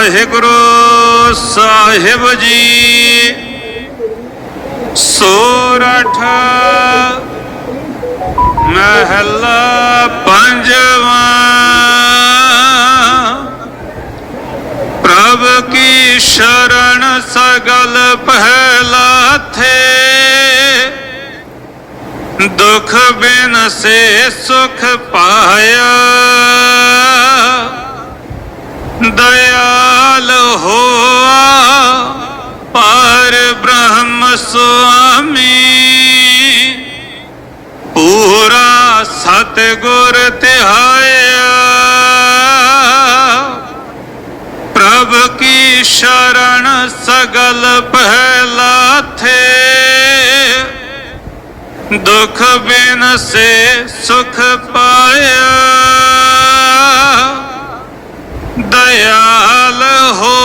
ਵਾਹਿਗੁਰੂ ਸਾਹਿਬ ਜੀ। ਸੋਰਠ ਮਹੱਲਾ ਪੰਜਵਾਂ। ਪ੍ਰਭ ਕੀ ਸ਼ਰਨ ਸਗਲ ਪਹਿਲਾ ਥੇ ਦੁਖ ਬਿਨ ਸੇ ਸੁਖ ਪਾਇਆ। ਸੁਆਮੀ ਪੂਰਾ ਸਤਿਗੁਰ ਤਿਹਾਇਆ ਪ੍ਰਭ ਕੀ ਸ਼ਰਨ ਸਗਲ ਪਹਿਲਾ ਥੇ ਦੁਖ ਬਿਨ ਸੇ ਸੁਖ ਪਾਇਆ ਦਇਆਲ ਹੋ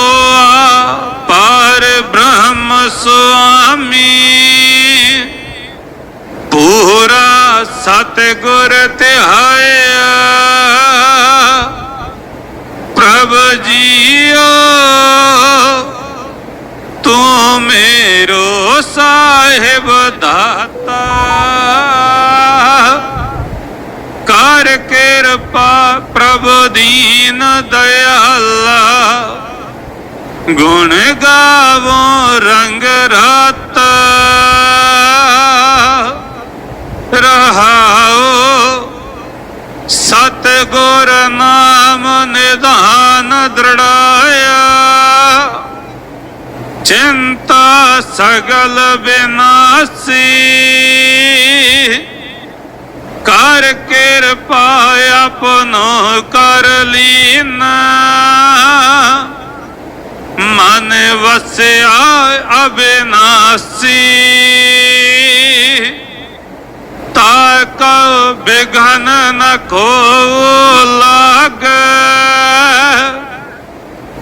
ਸੁਆਮੀ। ਪੂਰਾ ਸਤਿਗੁਰ ਧਿਆਇਆ ਪ੍ਰਭ ਜੀਓ, ਤੂੰ ਮੇਰੋ ਸਾਹਿਬ ਦਾਤਾ। ਕਰ ਕਿਰਪਾ ਪ੍ਰਭ ਦੀਨ ਦਇਆਲਾ ਗੁਣ ਗਾਵੋ ਰੰਗ ਰਾਤਾ। ਰਹਾਓ ਸਤ ਗੁਰ ਨਾਮ ਨਿਧਾਨ ਦ੍ਰਿੜਾਇਆ। ਚਿੰਤਾ ਸਗਲ ਬਿਨਾਸੀ। ਕਰ ਕਿਰਪਾ ਆਪਨੋ ਕਰ ਲੀਨਾ। ਮਨ ਵਸਿਆ ਅਬਿਨਾਸੀ। ਤਾਕ ਬਿਘਨ ਨ ਕੋ ਲਾਗ।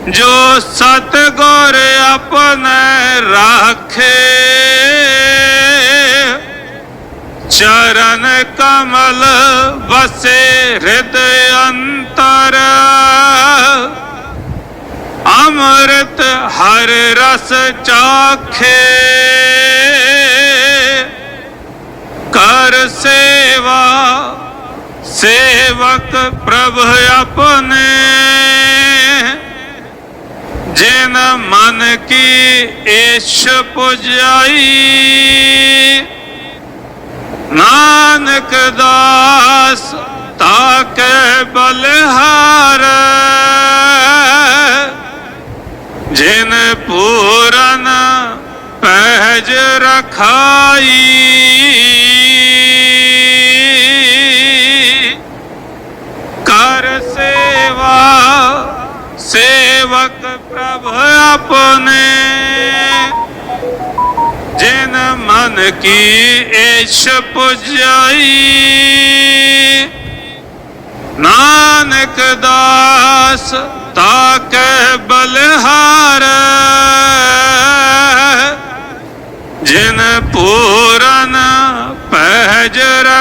ਜੋ ਸਤ ਗੁਰ ਆਪਣੇ ਰਾਖੇ। ਚਰਨ ਕਮਲ ਵਸੇ ਹਿਰਦਿ ਅੰਤਰ। ਹਰ ਰਸ ਚਾਖੇ ਕਰ ਸੇਵਾ, ਸੇਵਕ ਪ੍ਰਭ ਆਪਣੇ। ਜਿਨ ਮਨ ਕੀ ਏਸ਼ ਪੁਜਾਈ, ਨਾਨਕ ਦਾਸ ਤਾਕੇ ਬਲਿਹਾਰ। ਖਾਈ ਕਰ ਸੇਵਾ, ਸੇਵਕ ਪ੍ਰਭ ਆਪਣੇ। ਜਿਨ ਮਨ ਕੀ ਏਸ਼ ਪੁਜਾਈ। ਨਾਨਕ ਦਾਸ ਤਾਕੇ ਬਲਿਹਾਰ।